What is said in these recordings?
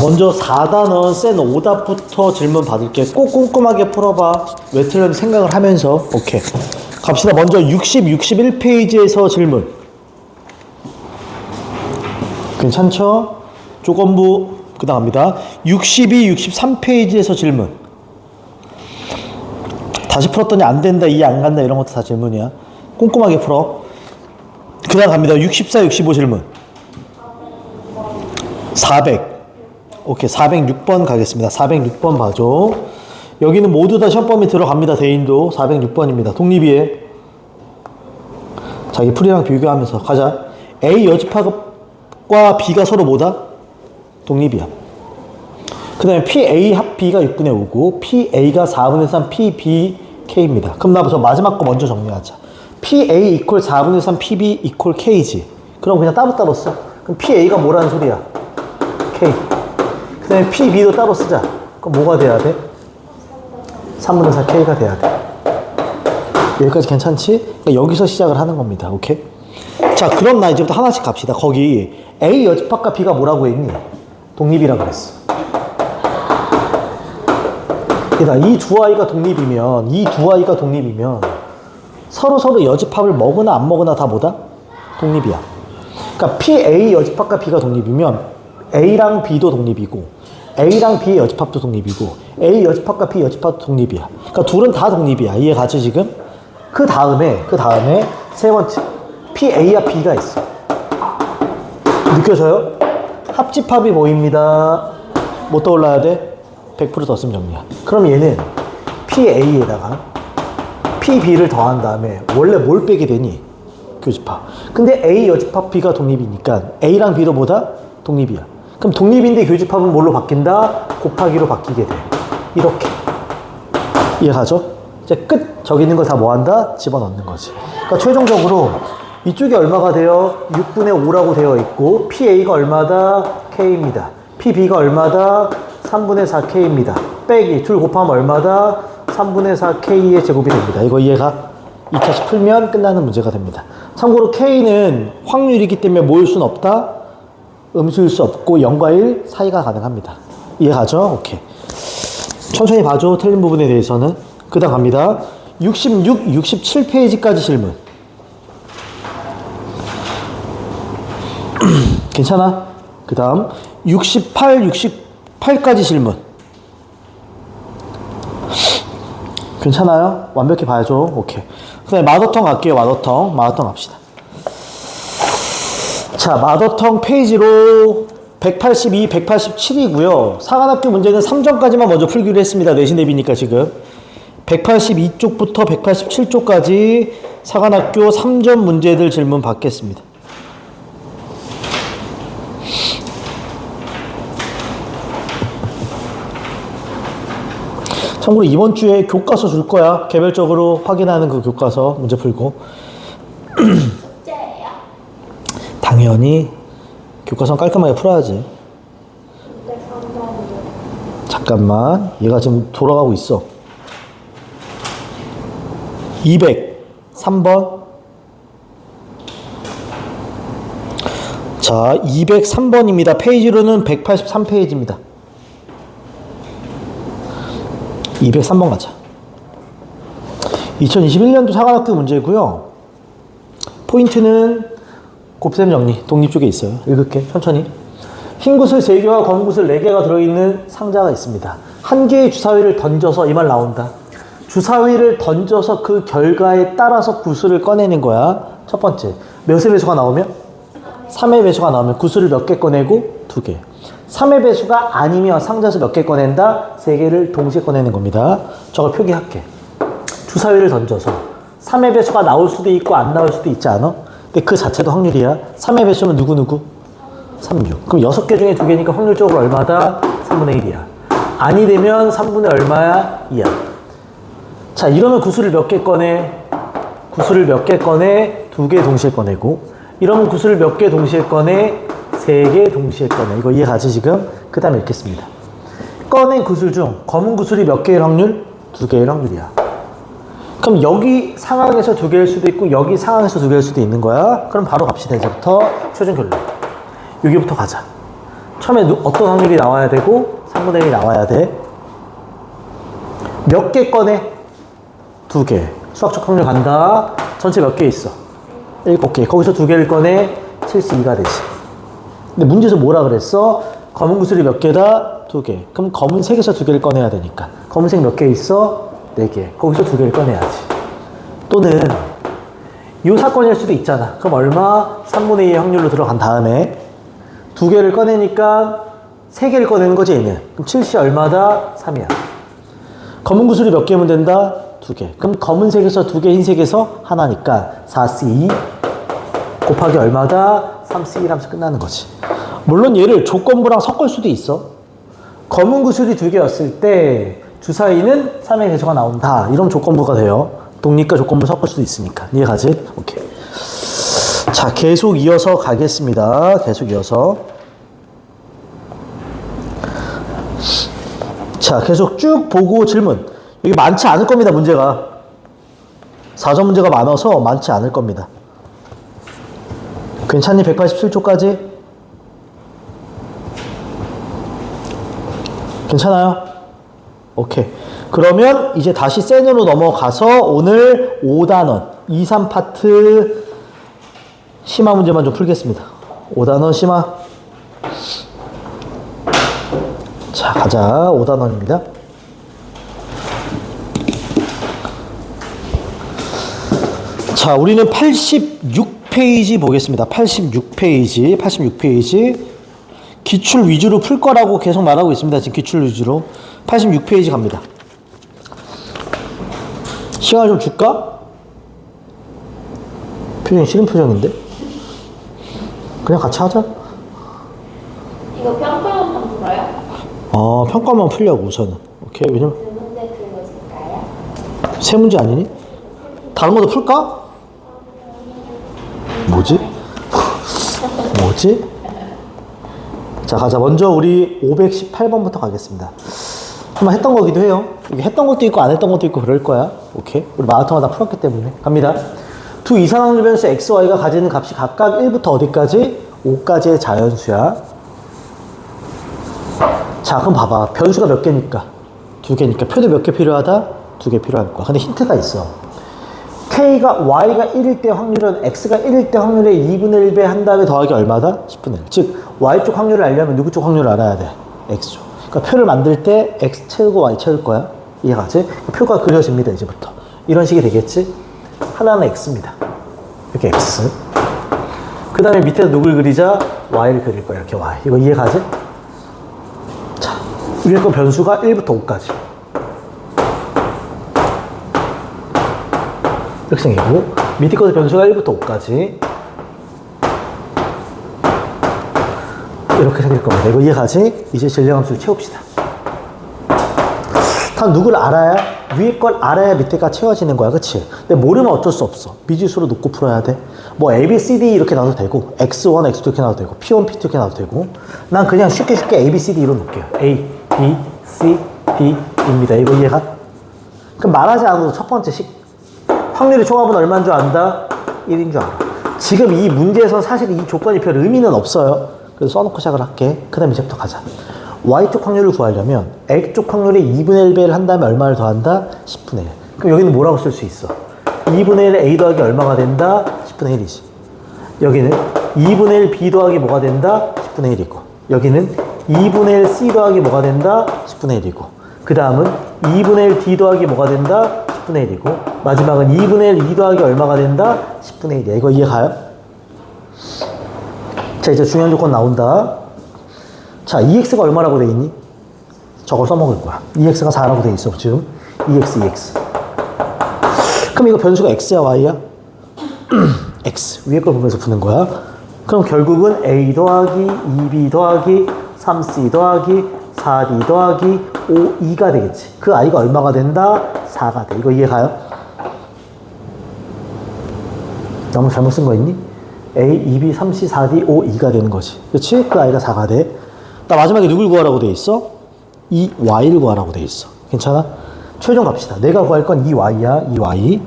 먼저 4단원 센 오답부터 질문 받을게. 꼭 꼼꼼하게 풀어봐. 왜 틀렸는지 생각을 하면서. 오케이. 갑시다. 먼저 60, 61페이지에서 질문. 괜찮죠? 조건부 그 다음입니다. 62, 63페이지에서 질문. 다시 풀었더니 안 된다, 이해 안 간다 이런 것도 다 질문이야. 꼼꼼하게 풀어. 그 다음 갑니다. 64, 65 질문. 400. 오케이, 406번 가겠습니다. 406번 봐줘. 여기는 모두 다 시험범위 들어갑니다. 대인도 406번입니다. 독립이에. 자기 풀이랑 비교하면서 가자. A 여집합과 B가 서로 뭐다? 독립이야. 그 다음에 PA 합 B가 6분의 5고 PA가 4분의 3 PBK입니다. 그럼 나부터 마지막 거 먼저 정리하자. PA 이퀄 4분의 3 PB 이퀄 K지. 그럼 그냥 따로따로 써. 그럼 PA가 뭐라는 소리야? K. 그 다음에 PB도 따로 쓰자. 그럼 뭐가 돼야 돼? 3분의 4 K가 돼야 돼. 여기까지 괜찮지? 그러니까 여기서 시작을 하는 겁니다. 오케이? 자, 그럼 나 이제부터 하나씩 갑시다. 거기 A 여집합과 B가 뭐라고 했니? 독립이라 그랬어. 이 두 아이가 독립이면 이 두 아이가 독립이면 서로 서로 여집합을 먹으나 안 먹으나 다 뭐다? 독립이야. 그러니까 PA 여집합과 B가 독립이면 A랑 B도 독립이고 A랑 B의 여집합도 독립이고 A 여집합과 B 여집합도 독립이야. 그러니까 둘은 다 독립이야. 이해 가지 지금? 그 다음에 그 다음에 세 번째 PA와 B가 있어. 느껴져요? 합집합이 뭐입니다? 뭐 떠올라야 돼? 100% 덧셈 정리야. 그럼 얘는 PA에다가 PB를 더한 다음에 원래 뭘 빼게 되니? 교집합. 근데 A 여집합 B가 독립이니까 A랑 B도 뭐다? 독립이야. 그럼 독립인데 교집합은 뭘로 바뀐다? 곱하기로 바뀌게 돼. 이렇게. 이해가죠? 이제 끝 저기 있는 걸 다 뭐 한다? 집어넣는 거지. 그러니까 최종적으로 이쪽이 얼마가 돼요? 6분의 5라고 되어 있고 PA가 얼마다? K입니다. PB가 얼마다? 3분의 4K입니다. 빼기 둘 곱하면 얼마다? 3분의 4K의 제곱이 됩니다. 이거 이해가? 2차씩 풀면 끝나는 문제가 됩니다. 참고로 K는 확률이기 때문에 모일 수는 없다? 음수일 수 없고 0과 1 사이가 가능합니다. 이해가죠? 오케이. 천천히 봐줘. 틀린 부분에 대해서는. 그 다음 갑니다. 66, 67페이지까지 질문. 괜찮아? 그 다음 68, 68까지 질문. 괜찮아요? 완벽히 봐야죠. 오케이. 그 다음에 마더텅 갈게요. 마더텅. 마더텅 갑시다. 자, 마더텅 페이지로 182, 187이고요. 사관학교 문제는 3점까지만 먼저 풀기로 했습니다. 내신 대비니까 지금. 182쪽부터 187쪽까지 사관학교 3점 문제들 질문 받겠습니다. 참고로 이번 주에 교과서 줄 거야. 개별적으로 확인하는 그 교과서 문제 풀고. 당연히 교과서 깔끔하게 풀어야지. 잠깐만. 얘가 지금 돌아가고 있어. 203번. 자, 203번입니다. 페이지로는 183페이지입니다. 203번 가자. 2021년도 사관학교 문제고요. 포인트는 곱셈 정리, 독립 쪽에 있어요. 읽을게, 천천히. 흰 구슬 3개와 검은 구슬 4개가 들어있는 상자가 있습니다. 한 개의 주사위를 던져서 이 말 나온다. 주사위를 던져서 그 결과에 따라서 구슬을 꺼내는 거야. 첫 번째. 몇의 배수가 나오면? 3의 배수가 나오면 구슬을 몇 개 꺼내고? 두 개. 3의 배수가 아니면 상자에서 몇 개 꺼낸다? 세 개를 동시에 꺼내는 겁니다. 저걸 표기할게. 주사위를 던져서 3의 배수가 나올 수도 있고 안 나올 수도 있지 않아? 근데 그 자체도 확률이야. 3의 배수는 누구누구? 3, 6. 그럼 6개 중에 2개니까 확률적으로 얼마다? 3분의 1이야. 아니 되면 3분의 얼마야? 2야. 자, 이러면 구슬을 몇 개 꺼내? 구슬을 몇 개 꺼내? 두 개 동시에 꺼내고. 이러면 구슬을 몇 개 동시에 꺼내? 세 개 동시에 꺼내. 이거 이해 가지 지금? 그 다음에 읽겠습니다. 꺼낸 구슬 중 검은 구슬이 몇 개일 확률? 두 개일 확률이야. 그럼 여기 상황에서 두 개일 수도 있고 여기 상황에서 두 개일 수도 있는 거야. 그럼 바로 갑시다. 이제부터 최종 결론. 여기부터 가자. 처음에 누- 어떤 확률이 나와야 되고 3분의 1이 나와야 돼. 몇 개 꺼내? 두 개. 수학적 확률 간다. 전체 몇 개 있어? 일곱 개. 거기서 두 개를 꺼내 72가 되지. 근데 문제에서 뭐라 그랬어? 검은 구슬이 몇 개다? 두 개. 그럼 검은색에서 두 개를 꺼내야 되니까. 검은색 몇 개 있어? 네 개. 거기서 두 개를 꺼내야지. 또는 이 사건일 수도 있잖아. 그럼 얼마? 3분의 2의 확률로 들어간 다음에 두 개를 꺼내니까 세 개를 꺼내는 거지 얘는. 그럼 7시 얼마다? 3이야. 검은 구슬이 몇 개면 된다? 두 개. 그럼 검은색에서 두 개, 흰색에서 하나니까 4C2 곱하기 얼마다? 3C1 하면서 끝나는 거지. 물론 얘를 조건부랑 섞을 수도 있어. 검은 구슬이 두 개였을 때 주사위는 3의 계수가 나온다. 이런 조건부가 돼요. 독립과 조건부 섞을 수도 있으니까. 이해가지? 오케이. 자, 계속 이어서 가겠습니다. 계속 이어서. 자, 계속 쭉 보고 질문. 여기 많지 않을 겁니다, 문제가. 4점 문제가 많아서 많지 않을 겁니다. 괜찮니? 187초까지? 괜찮아요? 오케이. 그러면 이제 다시 센으로 넘어가서 오늘 5단원 2, 3파트 심화 문제만 좀 풀겠습니다. 5단원 심화. 자, 가자. 5단원입니다. 자, 우리는 86페이지 보겠습니다. 86페이지, 86페이지. 기출 위주로 풀 거라고 계속 말하고 있습니다. 지금 기출 위주로. 86페이지 갑니다. 시간을 좀 줄까? 표정이 싫은 표정인데? 그냥 같이 하자. 이거 평가만 풀어요? 어, 평가만 풀려고 우선은. 오케이. 왜냐면 두 문제 풀어줄까요? 세 문제 아니니? 다른 것도 풀까? 뭐지? 뭐지? 자, 가자. 먼저 우리 518번부터 가겠습니다. 한번 했던 거기도 해요. 이게 했던 것도 있고 안 했던 것도 있고 그럴 거야. 오케이. 우리 마라톤 다 풀었기 때문에. 갑니다. 두 변수 x, y가 가지는 값이 각각 1부터 어디까지? 5까지의 자연수야. 자, 그럼 봐봐. 변수가 몇 개니까? 두 개니까. 표도 몇 개 필요하다? 두 개 필요할 거야. 근데 힌트가 있어. K가 Y가 1일 때 확률은 X가 1일 때 확률의 2분의 1배 한 다음에 더하기 얼마다? 10분의 1. 즉, Y쪽 확률을 알려면 누구 쪽 확률을 알아야 돼? X쪽. 그러니까 표를 만들 때 X 채우고 Y 채울 거야. 이해가지? 표가 그려집니다, 이제부터. 이런 식이 되겠지? 하나는 X입니다. 이렇게 X. 그 다음에 밑에 누굴 그리자? Y를 그릴 거야, 이렇게 Y. 이거 이해 가지? 자, 위에 거 변수가 1부터 5까지. 이렇게 생기고, 밑에 것도 변수가 1부터 5까지. 이렇게 생길 겁니다. 이거 이해가지? 이제 전량함수를 채웁시다. 다 누굴 알아야, 위에 걸 알아야 밑에가 채워지는 거야. 그치? 근데 모르면 어쩔 수 없어. 미지수로 놓고 풀어야 돼. 뭐 A, B, C, D 이렇게 나도 되고, X1, X2 이렇게 나도 되고, P1, P2 이렇게 나도 되고, 난 그냥 쉽게 쉽게 A, B, C, D로 놓을게요. A, B, C, D입니다. 이거 이해가? 그럼 말하지 않아도 첫 번째 식, 확률의 총합은 얼마인 줄 안다? 1인 줄 알아. 지금 이 문제에서 사실 이 조건이 별 의미는 없어요. 그래서 써놓고 시작을 할게. 그 다음에 이제부터 가자. Y쪽 확률을 구하려면 X쪽 확률의 2분의 1배를 한 다음에 얼마를 더한다? 10분의 1. 그럼 여기는 뭐라고 쓸 수 있어? 2분의 1 A 더하기 얼마가 된다? 10분의 1이지. 여기는 2분의 1 B 더하기 뭐가 된다? 10분의 1이고. 여기는 2분의 1 C 더하기 뭐가 된다? 10분의 1이고. 그 다음은 2분의 1 D 더하기 뭐가 된다? 10분의 1이고. 마지막은 2분의 1 E 더하기 얼마가 된다? 10분의 1이야. 이거 이해 가요? 자, 이제 중요한 조건 나온다. 자, EX가 얼마라고 돼 있니? 저걸 써먹을 거야. EX가 4라고 돼 있어, 지금. EX, EX. 그럼 이거 변수가 X야, Y야? X. 위에 걸 보면서 푸는 거야. 그럼 결국은 A 더하기 2B 더하기 3C 더하기 4D 더하기 5E가 되겠지. 그 I가 얼마가 된다? 4가 돼. 이거 이해가요? 너무 잘못 쓴 거 있니? A, 2B, 3C, 4D, 5, 2가 되는 거지. 그렇지? 그 I가 4가 돼. 나 마지막에 누굴 구하라고 돼 있어? 이 Y를 구하라고 돼 있어. 괜찮아? 최종 갑시다. 내가 구할 건이 Y야, 이 Y.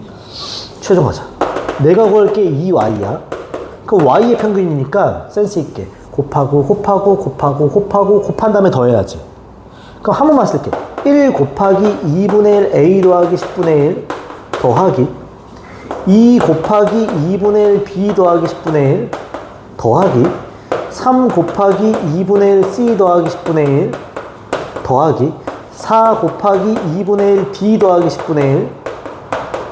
최종하자. 내가 구할 게이 Y야. 그 Y의 평균이니까 센스 있게 곱하고 곱하고 곱하고 곱하고 곱한 다음에 더해야지. 그럼 한 번만 쓸게. 1 곱하기 2분의 1 a 더하기 10분의 1 더하기 2 곱하기 2분의 1 b 더하기 10분의 1 더하기 3 곱하기 2분의 1 c 더하기 10분의 1 더하기 4 곱하기 2분의 1 b 더하기 10분의 1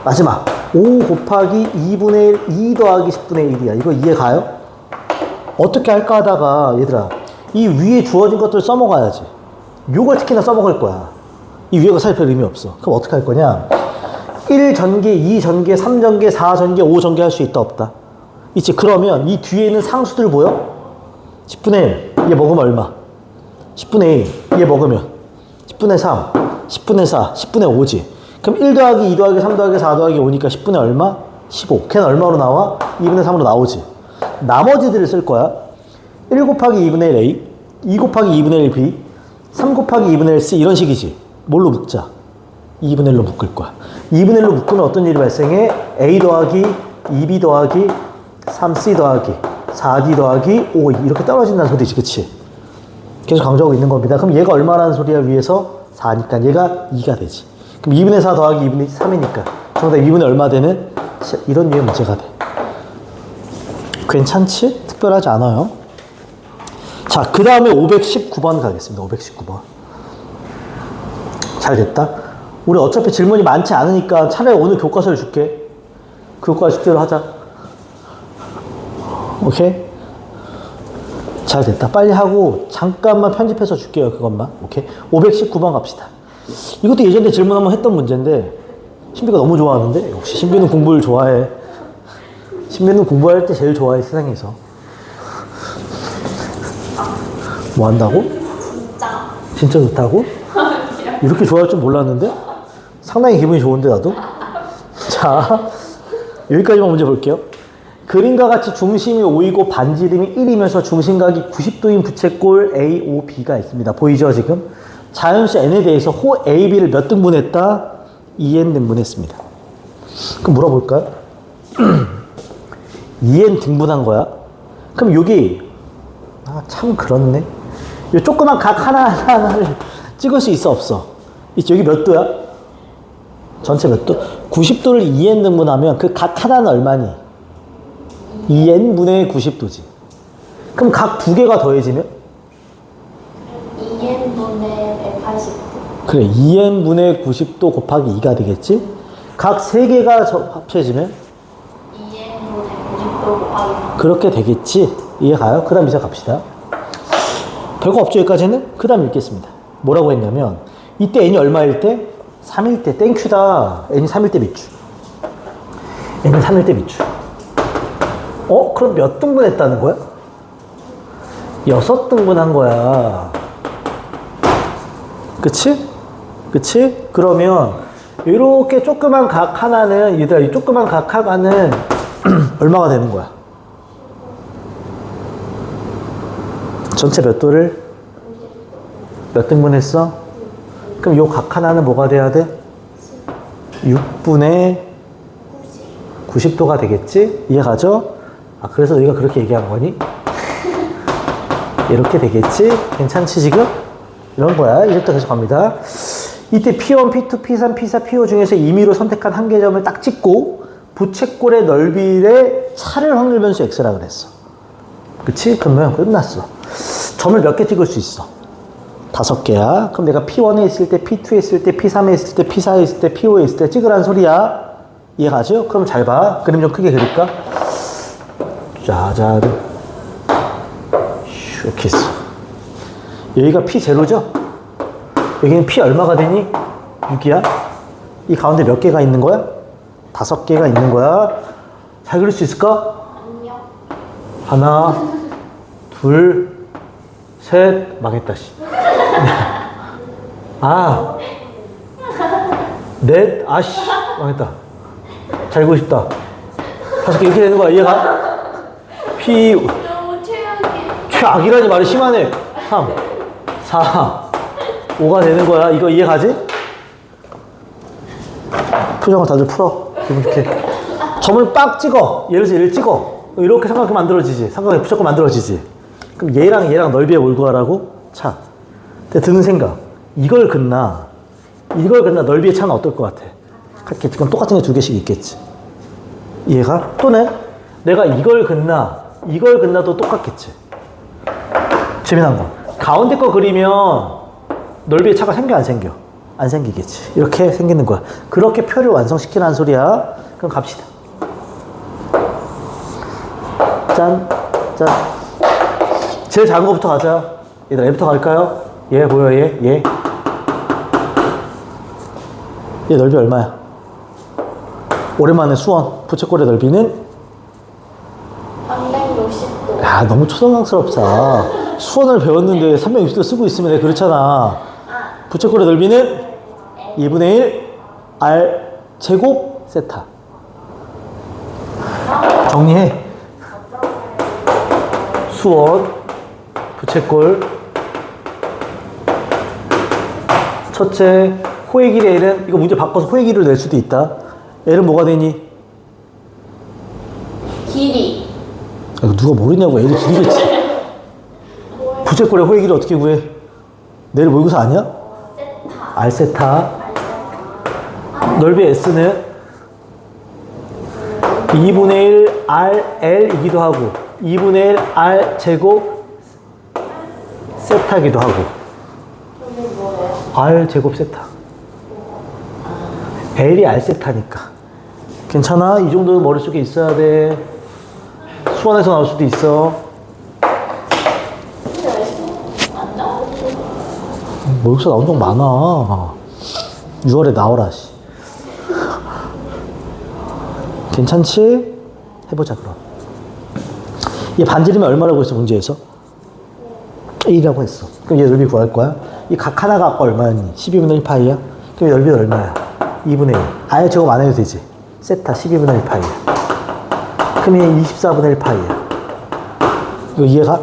마지막 5 곱하기 2분의 1 2 더하기 10분의 1이야. 이거 이해 가요? 어떻게 할까 하다가 얘들아 이 위에 주어진 것들 써먹어야지. 요걸 특히나 써먹을 거야. 이 위에가 별 의미 없어. 그럼 어떻게 할 거냐? 1 전개, 2 전개, 3 전개, 4 전개, 5 전개 할 수 있다 없다? 있지. 그러면 이 뒤에 있는 상수들 보여? 10분의 1. 얘 먹으면 얼마? 10분의 1. 얘 먹으면 10분의 3, 10분의 4, 10분의 5지. 그럼 1 더하기 2 더하기 3 더하기 4 더하기 5니까 10분의 얼마? 15. 걔는 얼마로 나와? 2분의 3으로 나오지. 나머지들을 쓸 거야. 1 곱하기 2분의 1 A, 2 곱하기 2분의 1 B, 3 곱하기 2분의 1 C 이런 식이지. 뭘로 묶자? 2분의 1로 묶을 거야. 2분의 1로 묶으면 어떤 일이 발생해? A 더하기 2B 더하기 3C 더하기 4D 더하기 5 이렇게 떨어진다는 소리지. 그치? 계속 강조하고 있는 겁니다. 그럼 얘가 얼마라는 소리야 위에서? 4니까 얘가 2가 되지. 그럼 2분의 4 더하기 2분의 3이니까 정답 2분의 얼마 되는? 이런 류의 문제가 돼. 괜찮지? 특별하지 않아요. 자, 그 다음에 519번 가겠습니다. 519번. 잘 됐다. 우리 어차피 질문이 많지 않으니까 차라리 오늘 교과서를 줄게. 교과 숙제로 하자. 오케이? 잘 됐다. 빨리 하고 잠깐만 편집해서 줄게요. 그것만. 오케이? 519번 갑시다. 이것도 예전에 질문 한번 했던 문제인데 신비가 너무 좋아하는데 역시 신비는 공부를 좋아해. 신비는 공부할 때 제일 좋아해 세상에서. 뭐 한다고? 진짜. 진짜 좋다고? 이렇게 좋아할 줄 몰랐는데? 상당히 기분이 좋은데, 나도? 자, 여기까지만 문제 볼게요. 그림과 같이 중심이 5이고 반지름이 1이면서 중심각이 90도인 부채꼴 A, O, B가 있습니다. 보이죠, 지금? 자연수 N에 대해서 호 A, B를 몇 등분했다? 2N 등분했습니다. 그럼 물어볼까요? 2N 등분한 거야? 그럼 여기, 아, 참 그렇네. 이 조그만 각 하나하나를 찍을 수 있어, 없어? 여기 몇 도야? 전체 몇 도? 90도를 2n 등분하면 그 각 하나는 얼마니? 2n분의 90도지. 그럼 각 두 개가 더해지면? 2n분의 180. 그래, 2n분의 90도 곱하기 2가 되겠지? 각 세 개가 저- 합쳐지면? 2n분의 90도 곱하기 그렇게 되겠지? 이해가요? 그 다음 이제 갑시다. 별거 없죠, 여기까지는? 그 다음 읽겠습니다. 뭐라고 했냐면, 이때 n이 얼마일 때? 3일 때, 땡큐다. n이 3일 때 밑줄. n이 3일 때 밑줄. 어? 그럼 몇 등분 했다는 거야? 여섯 등분 한 거야. 그치? 그치? 그러면, 이렇게 조그만 각 하나는, 얘들아, 이 조그만 각 하나는 얼마가 되는 거야? 전체 몇 도를 몇 등분 했어? 그럼 요 각 하나는 뭐가 돼야 돼? 6분의 90도가 되겠지? 이해가죠? 아, 그래서 너희가 그렇게 얘기한 거니? 이렇게 되겠지? 괜찮지, 지금? 이런 거야. 이제부터 계속 갑니다. 이때 P1, P2, P3, P4, P5 중에서 임의로 선택한 한 개점을 딱 찍고 부채꼴의 넓이의 차를 확률 변수 X라 그랬어. 그치? 그러면 끝났어. 점을 몇 개 찍을 수 있어? 다섯 개야. 그럼 내가 P1에 있을 때, P2에 있을 때, P3에 있을 때, P4에 있을 때, P5에 있을 때 찍으라는 소리야. 이해가죠? 그럼 잘 봐. 그림 좀 크게 그릴까? 짜잔. 있어. 여기가 P0죠? 여기는 P 얼마가 되니? 6이야? 이 가운데 몇 개가 있는 거야? 다섯 개가 있는 거야. 잘 그릴 수 있을까? 하나, 둘, 셋, 망했다, 씨. 아, 넷, 아씨, 망했다. 잘 그리고 싶다. 다섯 개 이렇게 되는 거야, 이해가? 피, 너무. 최악이라니 말이 심하네. 3, 4, 5가 되는 거야. 이거 이해가지? 표정을 다들 풀어. 기분 좋게. 점을 빡 찍어. 예를 들어서 얘를 찍어. 이렇게 삼각형 만들어지지. 삼각형 무조건 만들어지지. 그럼 얘랑 얘랑 넓이의 뭘 구하라고? 차. 드는 생각. 이걸 긋나, 이걸 긋나 넓이의 차는 어떨 것 같아? 그럼 똑같은 게 두 개씩 있겠지. 이해가? 또는 내가 이걸 긋나, 이걸 긋나도 똑같겠지. 재미난 거. 가운데 거 그리면 넓이의 차가 생겨 안 생겨? 안 생기겠지. 이렇게 생기는 거야. 그렇게 표를 완성시키라는 소리야. 그럼 갑시다. 짠, 짠. 제일 작은 거부터 가자. 얘들아, 얘부터 갈까요? 얘 보여, 얘, 얘. 얘 넓이 얼마야? 오랜만에 수원 부채꼴의 넓이는 360도. 야 너무 초등학스럽다. 수원을 배웠는데 360도 쓰고 있으면 내가 그렇잖아. 부채꼴의 넓이는 2분의 1 r 제곱 세타. 정리해. 수원 부채꼴 첫째 호의 길의 L은 이거 문제 바꿔서 호의 길이를 낼 수도 있다. L은 뭐가 되니? 길이. 아, 이거 누가 모르냐고 L이 길이겠지. 부채꼴의 호의 길이 어떻게 구해? 내일 모의고사 아니야? 세타. R세타 넓이 S는 2분의 1 RL이기도 하고 2분의 1 R 제곱 세타기도 하고? R 제곱 세타 L이 R 세타니까 괜찮아? 이 정도는 머릿속에 있어야 돼 수원에서 나올 수도 있어? 모의고사 나온 적 많아 6월에 나오라 씨 괜찮지? 해보자 그럼 얘 반지름이 얼마라고 했어 문제에서? 1이라고 했어 그럼 얘 넓이 구할 거야 이 각 하나가 아까 얼마였니? 12분의 1파이야? 그럼 얘 넓이는 얼마야? 2분의 1 아예 제곱 안 해도 되지 세타 12분의 1파이야 그럼 얘 24분의 1파이야 이거 이해가?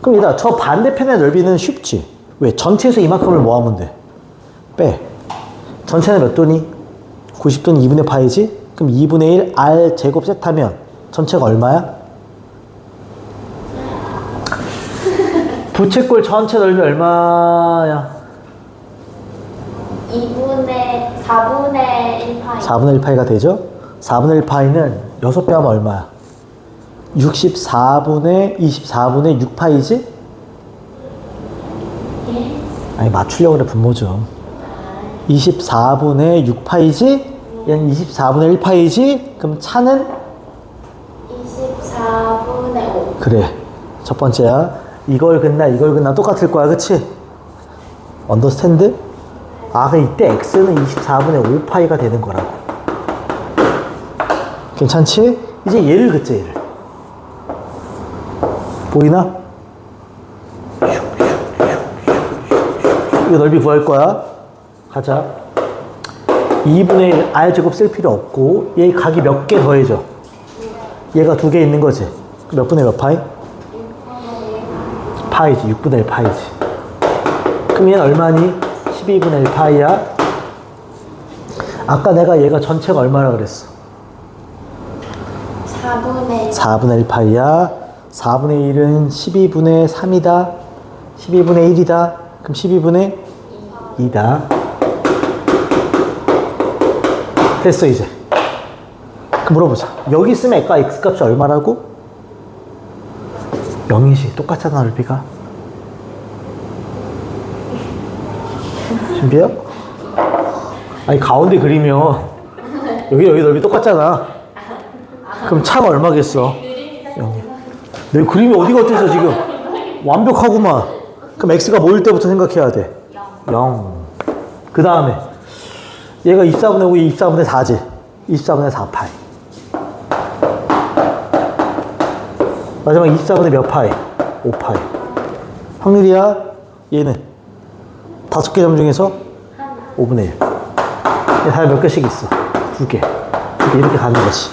그럼 얘들아 저 반대편의 넓이는 쉽지 왜? 전체에서 이만큼을 뭐 하면 돼? 빼 전체는 몇 도니? 90도는 2분의 파이지? 그럼 2분의 1 R 제곱 세타면 전체가 얼마야? 부채꼴 전체 넓이 얼마야? 2분의 4분의 1파이. 4분의 1파이가 되죠? 4분의 1파이는 6배 하면 얼마야? 64분의 24분의 6파이지? 예? 아니 맞추려고 그래 분모 좀 24분의 6파이지? 얘는 24분의 1파이지? 그럼 차는? 24분의 5. 그래 첫 번째야 이걸 긋나 이걸 긋나 똑같을 거야 그치? 언더스탠드? 아 그럼 이때 x는 24분의 5파이가 되는 거라고 괜찮지? 이제 얘를 긋자 얘를 보이나? 이거 넓이 구할 거야 가자 2분의 1 r제곱 쓸 필요 없고 얘 각이 몇 개 더해져 얘가 두 개 있는 거지 몇 분의 몇 파이? 파이지 6분의 1 파이지 그럼 얘는 얼마니? 12분의 1 파이야 아까 내가 얘가 전체가 얼마라 그랬어? 4분의 4분의 1 파이야 4분의 1은 12분의 3이다. 12분의 1이다. 그럼 12분의 2다. 됐어 이제. 그 물어보자. 여기 있으면 아까 x값이 얼마라고? 0이지. 똑같잖아 넓이가 준비해요? 아니 가운데 그리면 여기 여기 넓이 똑같잖아 그럼 차가 얼마겠어? 0이 내 그림이 어디가 어때서 지금 완벽하구만 그럼 x가 뭐일 때부터 생각해야 돼? 0. 그 다음에 얘가 24분의 5, 24분의 4지. 24분의 4 파이. 마지막 24분의 몇 파이? 5 파이. 확률이야? 얘는 다섯 개 점 중에서 5분의 1. 얘 다에 몇 개씩 있어? 두 개. 두 개 이렇게 가는 거지.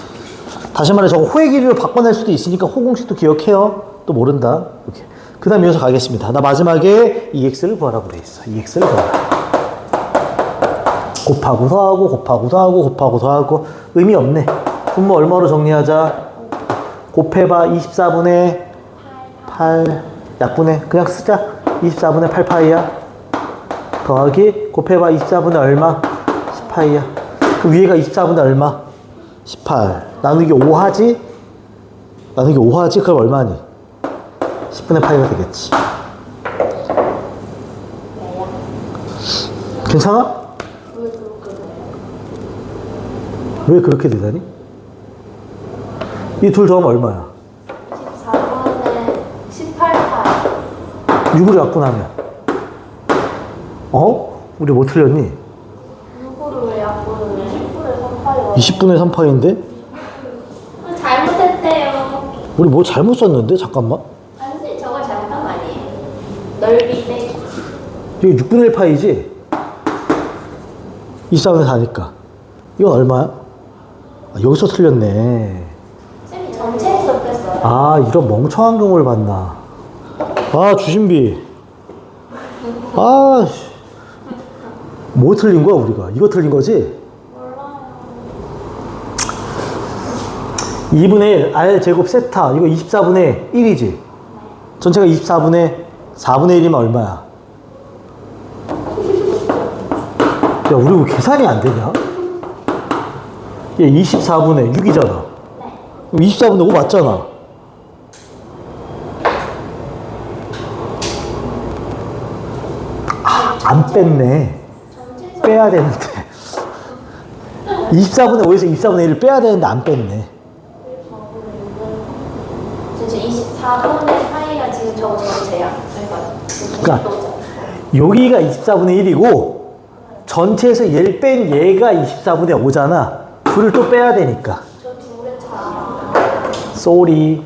다시 말해 저거 호의 길이로 바꿔낼 수도 있으니까 호공식도 기억해요. 또 모른다. 이렇게. 그 다음 이어서 가겠습니다. 나 마지막에 EX를 구하라고 돼 있어. EX를 구하라. 곱하고 더하고 곱하고 더하고 곱하고 더하고 의미 없네. 분모 얼마로 정리하자? 곱해봐 24분의 8 약분해 그냥 쓰자 24분의 8파이야 더하기 곱해봐 24분의 얼마? 10파이야. 그 위에가 24분의 얼마? 18 나누기 5 하지? 나누기 5 하지? 그럼 얼마니? 10분의 파이가 되겠지. 왜요? 괜찮아? 왜 그렇게 되다니? 이 둘 더하면 얼마야? 14분의 18파이 6으로 약분하면 어? 우리 뭐 틀렸니? 누구를 왜 약분을 10분의 3파이가 20분의 3파인데? 잘못했대요 우리 뭐 잘못 썼는데? 잠깐만 아니 선생님 저걸 잘못한 거 아니에요? 넓이 빼기 이게 6분의 1파이지? 24분의 4니까 이건 얼마야? 아, 여기서 틀렸네 쌤이 전체에서 뺐어요 아 이런 멍청한 경우를 봤나 아 주신비 아 뭐 틀린 거야 우리가 이거 틀린 거지? 2분의 1 R 제곱 세타 이거 24분의 1이지 전체가 24분의 4분의 1이면 얼마야? 야 우리 왜 계산이 안 되냐? 얘 24분의 6이잖아 24분의 5 맞잖아. 아, 안 뺐네. 빼야 되는데. 24분의 5에서 24분의 1을 빼야 되는데 안 뺐네. 진짜 24분의 파이가 지금 저거 전체야 그러니까 그러니까 여기가 24분의 1이고 전체에서 얘를 뺀 얘가 24분의 5잖아. 둘을 또 빼야 되니까. 쏘리.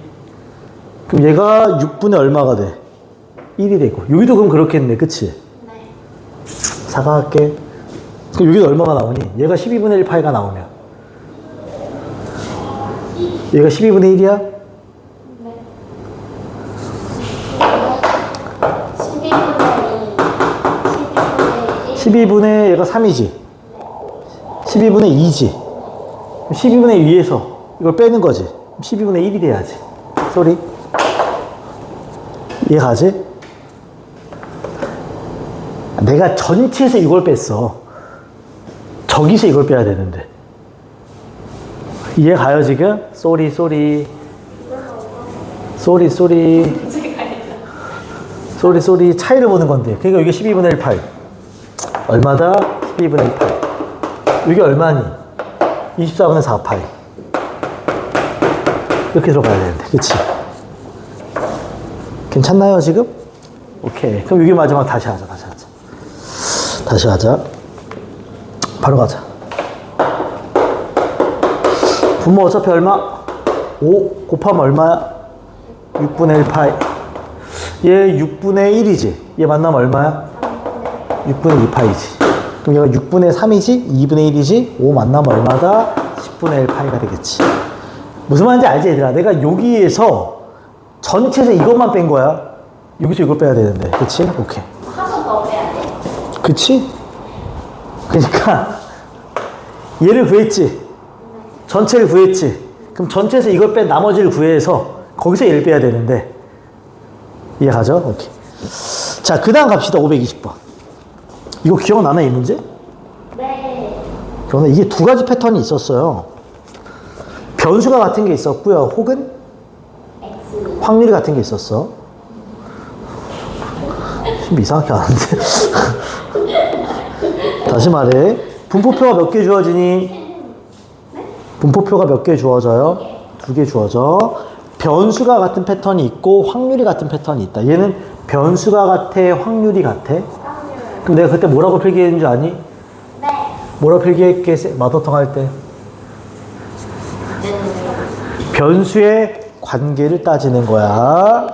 그럼 얘가 6분의 얼마가 돼? 1이 되고. 여기도 그럼 그렇겠네. 그치? 네 사과할게. 그럼 여기는 얼마가 나오니? 얘가 12분의 1 파이가 나오면. 얘가 12분의 1이야? 12분의 2 12분의 1 12분의 얘가 3이지. 12분의 2지. 12분의 2에서 이걸 빼는 거지. 12분의 1이 돼야지. 쏘리. 이해 가지? 내가 전체에서 이걸 뺐어. 저기서 이걸 빼야 되는데. 이해 가요, 지금? 쏘리, 쏘리. 쏘리, 쏘리. 쏘리, 쏘리. 차이를 보는 건데. 그러니까 이게 12분의 1 파이. 얼마다? 12분의 1 파이. 이게 얼마니? 24분의 4 파이. 이렇게 들어가야 되는데. 그치? 괜찮나요, 지금? 오케이. 그럼 이게 마지막 다시 하자, 다시 하자. 다시 하자. 바로 가자. 분모 어차피 얼마? 5 곱하면 얼마야? 6분의 1 파이. 얘 6분의 1이지? 얘 만나면 얼마야? 6분의 2 파이지. 그럼 얘가 6분의 3이지? 2분의 1이지? 5 만나면 얼마다? 10분의 1 파이가 되겠지. 무슨 말인지 알지, 얘들아? 내가 여기에서 전체에서 이것만 뺀 거야. 여기서 이걸 빼야 되는데. 그치? 오케이. 그치? 그러니까 얘를 구했지. 전체를 구했지. 그럼 전체에서 이걸 뺀 나머지를 구해서 거기서 얘를 빼야 되는데 이해가죠? 오케이. 자, 그 다음 갑시다. 520번. 이거 기억나나 이 문제? 네 저는 이게 두 가지 패턴이 있었어요. 변수가 같은 게 있었고요. 혹은 X 확률이 같은 게 있었어. 좀 이상하게 하는데. 다시 말해. 분포표가 몇 개 주어지니? 분포표가 몇 개 주어져요? 두 개 주어져. 변수가 같은 패턴이 있고 확률이 같은 패턴이 있다. 얘는 변수가 같아, 확률이 같아. 그럼 내가 그때 뭐라고 필기했는 줄 아니? 네 뭐라고 필기했게 마더텅 할 때? 변수의 관계를 따지는 거야.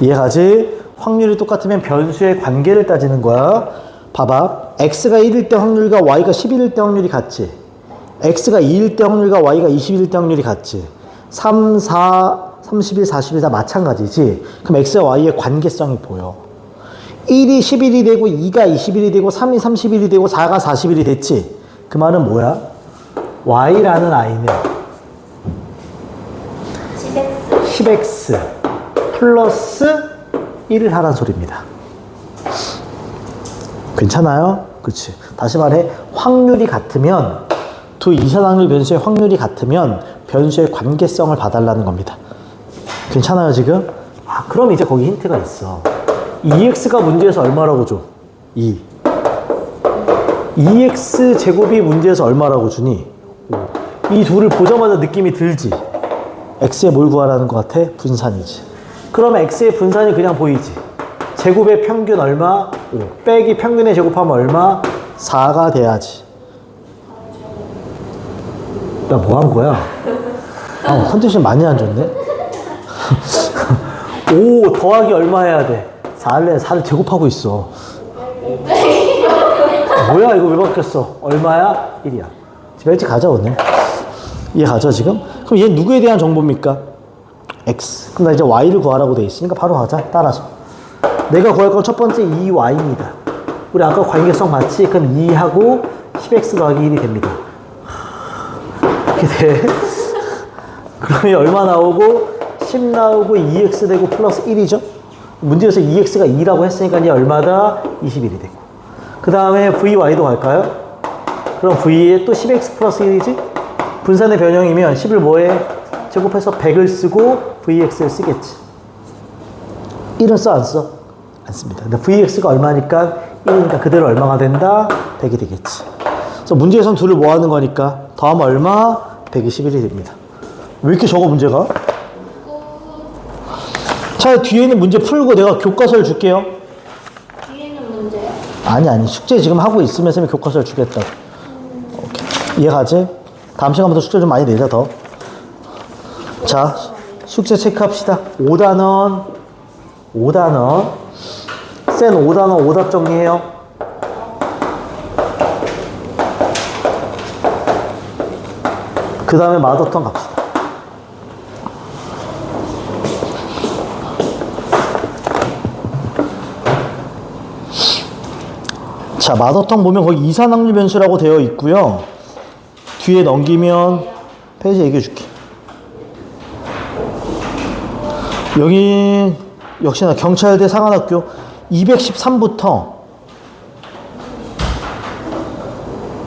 이해가지? 확률이 똑같으면 변수의 관계를 따지는 거야. 봐봐. x가 1일 때 확률과 y가 11일 때 확률이 같지. x가 2일 때 확률과 y가 21일 때 확률이 같지. 3, 4, 31, 41 다 마찬가지지. 그럼 x와 y의 관계성이 보여. 1이 11이 되고 2가 21이 되고 3이 31이 되고 4가 41이 됐지. 그 말은 뭐야? y라는 10X 10x 플러스 1을 하란 소리입니다. 괜찮아요? 그치. 다시 말해, 확률이 같으면, 두 이산 확률 변수의 확률이 같으면 변수의 관계성을 봐달라는 겁니다. 괜찮아요, 지금? 아, 그럼 이제 거기 힌트가 있어. 2x가 문제에서 얼마라고 줘? 2. 2x 제곱이 문제에서 얼마라고 주니? 5. 이 둘을 보자마자 느낌이 들지? x의 뭘 구하라는 것 같아? 분산이지. 그러면 x의 분산이 그냥 보이지? 제곱의 평균 얼마? 5. 빼기 평균의 제곱하면 얼마? 4가 돼야지. 나 뭐 한 거야? 아, 컨디션 많이 안 좋네? 5 더하기 얼마 해야 돼? 4를 4를 제곱하고 있어. 뭐야 이거 왜 바뀌었어? 얼마야? 1이야. 집에 일찍 가자 오늘. 이해 가죠 지금? 그럼 얘 누구에 대한 정보입니까? x. 그럼 나 이제 y를 구하라고 돼 있으니까 바로 하자. 따라서. 내가 구할 건 첫 번째 2y입니다. 우리 아까 관계성 맞지? 그럼 2하고 10x 더하기 1이 됩니다. 이렇게 돼. 그러면 얼마 나오고 10 나오고 2x 되고 플러스 1이죠? 문제에서 2x가 2라고 했으니까 이제 얼마다 21이 되고. 그 다음에 vy도 갈까요? 그럼 v에 또 10x 플러스 1이지? 분산의 변형이면 10을 뭐해? 제곱해서 100을 쓰고 vx를 쓰겠지. 1은 써, 안 써? 안 씁니다. 근데 vx가 얼마니까 1이니까 그대로 얼마가 된다? 100이 되겠지. 그래서 문제에선 둘을 뭐 하는 거니까 더하면 얼마? 121이 됩니다. 왜 이렇게 적어 문제가? 자 뒤에 있는 문제 풀고 내가 교과서를 줄게요. 뒤에는 문제야. 아니 아니 숙제 지금 하고 있으면서 교과서를 주겠다. 오케이. 이해가지? 다음 시간부터 숙제 좀 많이 내자 더. 자 숙제 체크합시다. 5단원 5단원 센 5단원 오답 정리해요. 그 다음에 마더턴 갑시다. 자, 마더턴 보면 거기 이산확률 변수라고 되어 있고요. 뒤에 넘기면 페이지 얘기해 줄게. 여기 역시나 경찰대 상한학교 213부터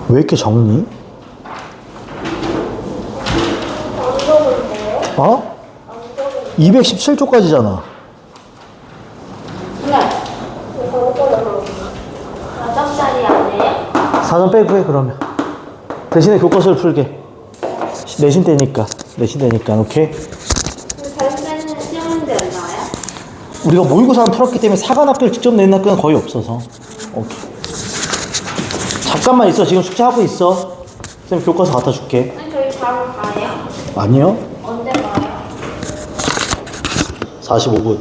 왜 이렇게 적니? 어? 217조까지잖아. 네. 4점짜리 아니에요? 사전 빼고 해 그러면 대신에 교과서를 풀게 내신 때니까 내신 때니까 오케이 다른 때는 시험 문제 안 나와요? 우리가 모의고사만 풀었기 때문에 사관학교를 직접 내는 학교는 거의 없어서. 오케이. 잠깐만 있어. 지금 숙제하고 있어. 쌤 교과서 갖다 줄게. 아니, 저희 바로 가요? 아니요. 언제 가요? 45분